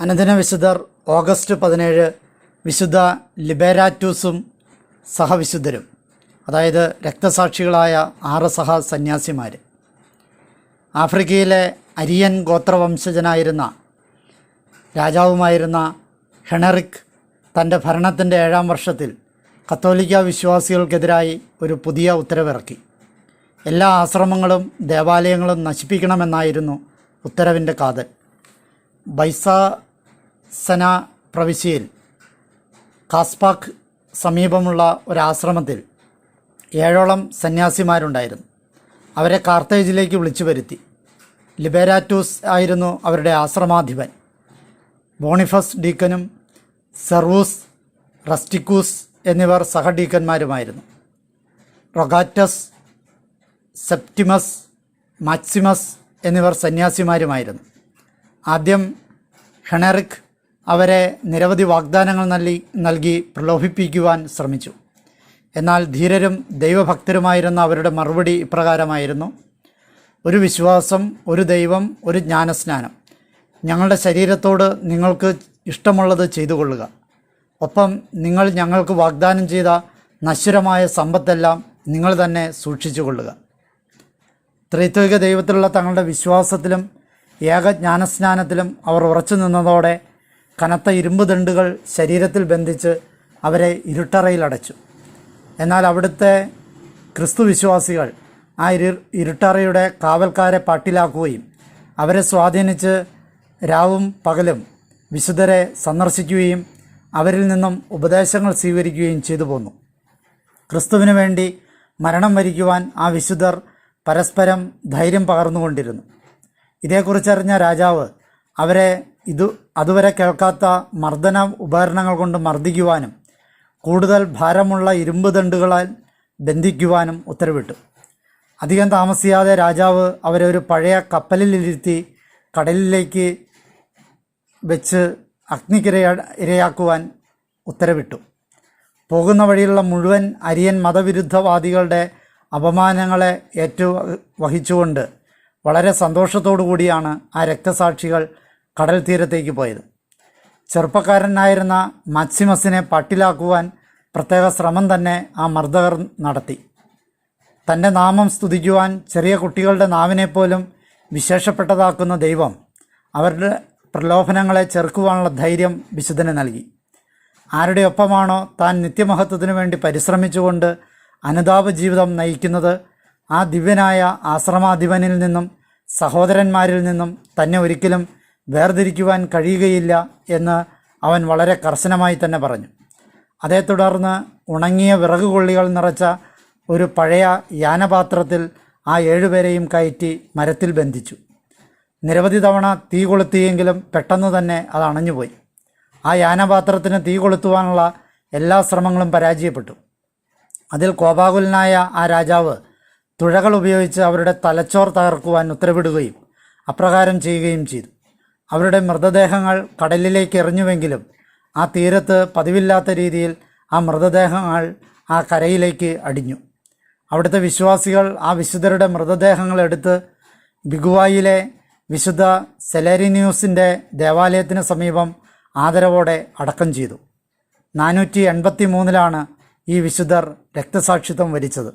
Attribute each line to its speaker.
Speaker 1: അനന്തന വിശുദ്ധർ ഓഗസ്റ്റ് പതിനേഴ് വിശുദ്ധ ലിബേരാറ്റൂസും സഹവിശുദ്ധരും. അതായത് രക്തസാക്ഷികളായ ആറ് സഹ സന്യാസിമാർ ആഫ്രിക്കയിലെ അരിയൻ ഗോത്രവംശജനായിരുന്ന രാജാവുമായിരുന്ന ഹെണറിക് തന്റെ ഭരണത്തിന്റെ ഏഴാം വർഷത്തിൽ കത്തോലിക്ക വിശ്വാസികൾക്കെതിരായി ഒരു പുതിയ ഉത്തരവിറക്കി. എല്ലാ ആശ്രമങ്ങളും ദേവാലയങ്ങളും നശിപ്പിക്കണമെന്നായിരുന്നു ഉത്തരവിന്റെ കാതൽ. ബൈസാസന പ്രവിശ്യയിൽ കാസ്പാക്ക് സമീപമുള്ള ഒരാശ്രമത്തിൽ ഏഴോളം സന്യാസിമാരുണ്ടായിരുന്നു. അവരെ കാർത്തേജിലേക്ക് വിളിച്ചു വരുത്തി. ലിബേരാറ്റൂസ് ആയിരുന്നു അവരുടെ ആശ്രമാധിപൻ. ബോണിഫസ് ഡീക്കനും സെർവൂസ് റസ്റ്റിക്കൂസ് എന്നിവർ സഹഡീക്കന്മാരുമായിരുന്നു. റൊഗാറ്റസ് സെപ്റ്റിമസ് മാക്സിമസ് എന്നിവർ സന്യാസിമാരുമായിരുന്നു. ആദ്യം ഹെണറിക് അവരെ നിരവധി വാഗ്ദാനങ്ങൾ നൽകി നൽകി പ്രലോഭിപ്പിക്കുവാൻ ശ്രമിച്ചു. എന്നാൽ ധീരരും ദൈവഭക്തരുമായിരുന്ന അവരുടെ മറുപടി ഇപ്രകാരമായിരുന്നു. ഒരു വിശ്വാസം ഒരു ദൈവം ഒരു ജ്ഞാനസ്നാനം. ഞങ്ങളുടെ ശരീരത്തോട് നിങ്ങൾക്ക് ഇഷ്ടമുള്ളത് ചെയ്തു കൊള്ളുക ഒപ്പം നിങ്ങൾ ഞങ്ങൾക്ക് വാഗ്ദാനം ചെയ്ത നശ്വരമായ സമ്പത്തെല്ലാം നിങ്ങൾ തന്നെ സൂക്ഷിച്ചു കൊള്ളുക ത്രൈത്വിക ദൈവത്തിലുള്ള തങ്ങളുടെ വിശ്വാസത്തിലും ഏക ജ്ഞാനസ്നാനത്തിലും അവർ ഉറച്ചു നിന്നതോടെ കനത്ത ഇരുമ്പ് ദണ്ടുകൾ ശരീരത്തിൽ ബന്ധിച്ച് അവരെ ഇരുട്ടറയിലടച്ചു എന്നാൽ അവിടുത്തെ ക്രിസ്തു വിശ്വാസികൾ ആ ഇരു ഇരുട്ടറയുടെ കാവൽക്കാരെ പാട്ടിലാക്കുകയും അവരെ സ്വാധീനിച്ച് രാവും പകലും വിശുദ്ധരെ സന്ദർശിക്കുകയും അവരിൽ നിന്നും ഉപദേശങ്ങൾ സ്വീകരിക്കുകയും ചെയ്തു പോന്നു. ക്രിസ്തുവിനു വേണ്ടി മരണം വരിക്കുവാൻ ആ വിശുദ്ധർ പരസ്പരം ധൈര്യം പകർന്നുകൊണ്ടിരുന്നു. ഇതേക്കുറിച്ചറിഞ്ഞ രാജാവ് അവരെ ഇതു അതുവരെ കേൾക്കാത്ത മർദ്ദന ഉപകരണങ്ങൾ കൊണ്ട് മർദ്ദിക്കുവാനും കൂടുതൽ ഭാരമുള്ള ഇരുമ്പ് ദണ്ടുകളാൽ ബന്ധിക്കുവാനും ഉത്തരവിട്ടു. അധികം താമസിയാതെ രാജാവ് അവരെ ഒരു പഴയ കപ്പലിലിരുത്തി കടലിലേക്ക് വെച്ച് അഗ്നിക്കിര ഇരയാക്കുവാൻ ഉത്തരവിട്ടു. പോകുന്ന വഴിയുള്ള മുഴുവൻ അരിയൻ മതവിരുദ്ധവാദികളുടെ അപമാനങ്ങളെ ഏറ്റു വഹിച്ചുകൊണ്ട് വളരെ സന്തോഷത്തോടു കൂടിയാണ് ആ രക്തസാക്ഷികൾ കടൽ തീരത്തേക്ക് പോയത്. ചെറുപ്പക്കാരനായിരുന്ന മാക്സിമസിനെ പട്ടിലാക്കുവാൻ പ്രത്യേക ശ്രമം തന്നെ ആ മർദ്ദകർ നടത്തി. തന്റെ നാമം സ്തുതിക്കുവാൻ ചെറിയ കുട്ടികളുടെ നാവിനെപ്പോലും വിശേഷപ്പെട്ടതാക്കുന്ന ദൈവം അവരുടെ പ്രലോഭനങ്ങളെ ചെറുക്കുവാനുള്ള ധൈര്യം വിശുദ്ധന് നൽകി. ആരുടെ ഒപ്പമാണോ താൻ നിത്യമഹത്വത്തിനു വേണ്ടി പരിശ്രമിച്ചുകൊണ്ട് അനുതാപ ജീവിതം നയിക്കുന്നത് ആ ദിവ്യനായ ആശ്രമാധിപനിൽ നിന്നും സഹോദരന്മാരിൽ നിന്നും തന്നെ ഒരിക്കലും വേർതിരിക്കുവാൻ കഴിയുകയില്ല എന്ന് അവൻ വളരെ കർശനമായി തന്നെ പറഞ്ഞു. അതേ തുടർന്ന് ഉണങ്ങിയ വിറകുകൊള്ളികൾ നിറച്ച ഒരു പഴയ യാനപാത്രത്തിൽ ആ ഏഴുപേരെയും കയറ്റി മരത്തിൽ ബന്ധിച്ചു. നിരവധി തവണ തീ കൊളുത്തിയെങ്കിലും പെട്ടെന്ന് തന്നെ അത് അണഞ്ഞുപോയി. ആ യാനപാത്രത്തിന് തീ കൊളുത്തുവാനുള്ള എല്ലാ ശ്രമങ്ങളും പരാജയപ്പെട്ടു. അതിൽ കോപാകുലനായ ആ രാജാവ് തുഴകൾ ഉപയോഗിച്ച് അവരുടെ തലച്ചോർ തകർക്കുവാൻ ഉത്തരവിടുകയും അപ്രകാരം ചെയ്യുകയും ചെയ്തു. അവരുടെ മൃതദേഹങ്ങൾ കടലിലേക്ക് എറിഞ്ഞുവെങ്കിലും ആ തീരത്ത് പതിവില്ലാത്ത രീതിയിൽ ആ മൃതദേഹങ്ങൾ ആ കരയിലേക്ക് അടിഞ്ഞു. അവിടുത്തെ വിശ്വാസികൾ ആ വിശുദ്ധരുടെ മൃതദേഹങ്ങൾ എടുത്ത് ബിഗുവായിലെ വിശുദ്ധ സെലേരിന്യൂസിന്റെ ദേവാലയത്തിന് സമീപം ആദരവോടെ അടക്കം ചെയ്തു. നാനൂറ്റി എൺപത്തി മൂന്നിലാണ് ഈ വിശുദ്ധർ രക്തസാക്ഷിത്വം വരിച്ചത്.